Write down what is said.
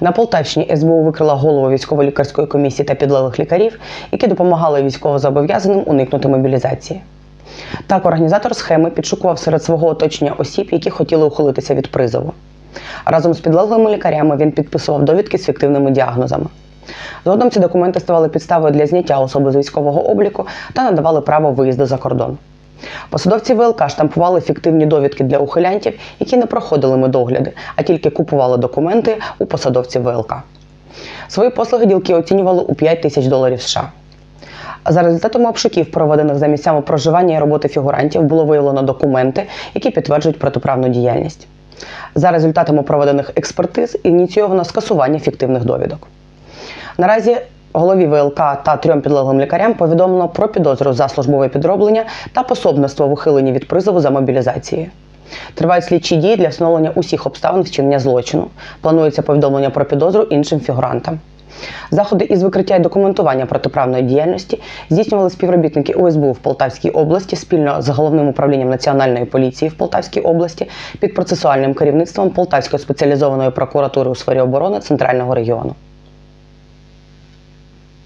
На Полтавщині СБУ викрила голову військово-лікарської комісії та підлеглих лікарів, які допомагали військовозобов'язаним уникнути мобілізації. Так, організатор схеми підшукував серед свого оточення осіб, які хотіли ухилитися від призову. Разом з підлеглими лікарями він підписував довідки з фіктивними діагнозами. Згодом ці документи ставали підставою для зняття особи з військового обліку та надавали право виїзду за кордон. Посадовці ВЛК штампували фіктивні довідки для ухилянтів, які не проходили медогляди, а тільки купували документи у посадовців ВЛК. Свої послуги ділки оцінювали у 5 тисяч доларів США. За результатами обшуків, проведених за місцями проживання і роботи фігурантів, було виявлено документи, які підтверджують протиправну діяльність. За результатами проведених експертиз ініційовано скасування фіктивних довідок. Наразі голові ВЛК та трьом підлеглим лікарям повідомлено про підозру за службове підроблення та пособництво в ухиленні від призову за мобілізацією. Тривають слідчі дії для встановлення усіх обставин вчинення злочину. Планується повідомлення про підозру іншим фігурантам. Заходи із викриття і документування протиправної діяльності здійснювали співробітники УСБУ в Полтавській області спільно з головним управлінням національної поліції в Полтавській області під процесуальним керівництвом Полтавської спеціалізованої прокуратури у сфері оборони Центрального регіону.